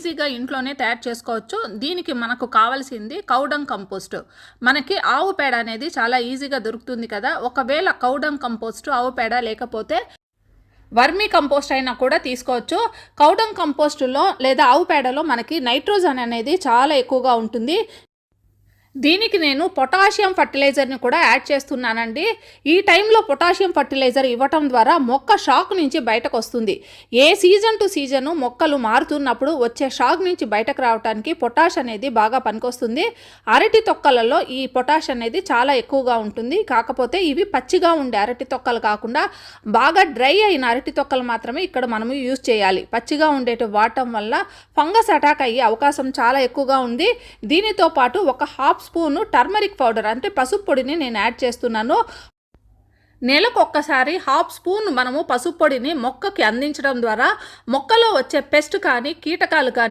ఈజీగా ఇంట్లోనే తయారు చేసుకోవచ్చు. దీనికి మనకు కావాల్సింది కౌడంగ్ కంపోస్ట్. మనకి ఆవు పేడ అనేది చాలా ఈజీగా దొరుకుతుంది కదా. ఒకవేళ కౌడంగ్ కంపోస్ట్ ఆవు పేడ లేకపోతే వర్మీ కంపోస్ట్ అయినా కూడా తీసుకోవచ్చు. కౌడంగ్ కంపోస్టులో లేదా ఆవు పేడలో మనకి నైట్రోజన్ అనేది చాలా ఎక్కువగా ఉంటుంది. దీనికి నేను పొటాషియం ఫర్టిలైజర్ని కూడా యాడ్ చేస్తున్నానండి. ఈ టైంలో పొటాషియం ఫర్టిలైజర్ ఇవ్వటం ద్వారా మొక్క షాక్ నుంచి బయటకు వస్తుంది. ఏ సీజన్ టు సీజను మొక్కలు మారుతున్నప్పుడు వచ్చే షాక్ నుంచి బయటకు రావడానికి పొటాష్ అనేది బాగా పనికొస్తుంది. అరటి తొక్కలలో ఈ పొటాష్ అనేది చాలా ఎక్కువగా ఉంటుంది. కాకపోతే ఇవి పచ్చిగా ఉండే అరటి తొక్కలు కాకుండా బాగా డ్రై అయిన అరటి తొక్కలు మాత్రమే ఇక్కడ మనము యూజ్ చేయాలి. పచ్చిగా ఉండేటి వాడటం వల్ల ఫంగస్ అటాక్ అయ్యే అవకాశం చాలా ఎక్కువగా ఉంది. దీనితో పాటు ఒక హాఫ్ స్పూను టర్మరిక్ పౌడర్ అంటే పసుపు పొడిని నేను యాడ్ చేస్తున్నాను. నెలకు ఒక్కసారి హాఫ్ స్పూన్ మనము పసుపు పొడిని మొక్కకి అందించడం ద్వారా మొక్కలో వచ్చే పెస్ట్ కానీ కీటకాలు కానీ